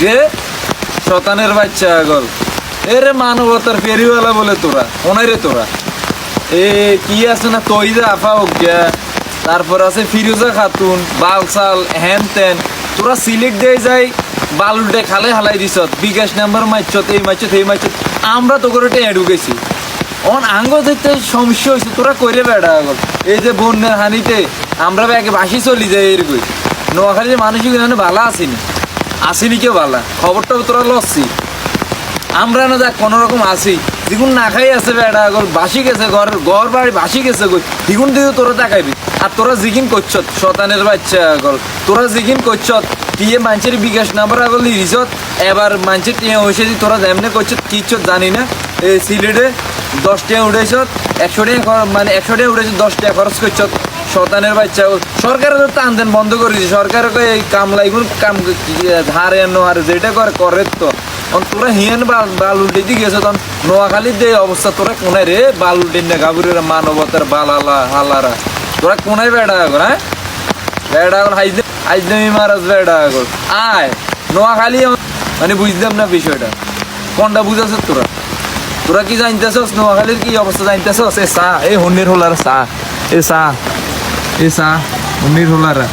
রে শতানের বাচ্চা আগল। এরে মানবতার ফেরিওয়ালা বলে তোরা ওনাই রে তোরা। এ, কি আছে না তৈদা আফা অজ্ঞা তারপর আছে ফিরোজা খাতুন, বালসাল হ্যান ত্যান তোরা সিলেক্ট দিয়ে যাই বালুটে খালে হালাই দিছ বিকাশ নাম্বার মাইছত এই মাইছত এই মাইছত আমরা তো করে এডু ঢুকেছি। অন আঙ্গ দেখতে সমস্যা হয়েছে তোরা কইরে বেড়া আগল। এই যে বন্যার হানিতে আমরা ব্যাগে বাসি চলি যাই এরকম। নোয়াখালীর মানুষই মানে ভালো আসেনি আসেনি কেউ বালা। খবরটা তোরা লসছি। আমরা না দেখ কোনো রকম আসি। দ্বিগুণ না খাই আছে বেড়া আগল বাসি গেছে, ঘর ঘর বাড়ি বাসি গেছে কই? দ্বিগুণ দিকে তোরা তাকাইবি। আর তোরা জিকিন করছ শতানের বাচ্চা আগল তোরা জিকিন করছ টিয়ে মানুষের বিকাশ নাম্বার আগল রিজত এবার মানুষের টিয়ে হয়েছে যে তোরা যেমনে করছ কিচ্ছু জানি না। এই সিলেটে দশ টাকা উঠেছ একশো টাকা মানে একশো টাকা উঠেছ দশ টাকা খরচ করছ শতানের বাচ্চা সরকারের তো টান বন্ধ করে দিয়েছে সরকার এই কামলা এগুলো কাম ধারে এনো আর যেটা করে করে তো। তোরা হিয়েন বাল বাল উল্টে দিয়ে গেছে তখন নোয়াখালীর যে অবস্থা, তোরা কোনায় রে? বাল উল্টে না গাভুরের মানবতার বালালা, হালারা। তোরা কোনায় বেড়া আগর হ্যাঁ? বেড়া আগর, হাইজে হাইজলামি মারাজ বেড়া আগর। আয়, নোয়াখালী মানে বুঝলাম না বিষয়টা। কোনটা বুঝাছ তোরা? তোরা কি জানতেছস, নোয়াখালীর কি অবস্থা জানতেছস? এ সা এ হন্নির হোলার সা এ সা এ সা হন্নির হোলারা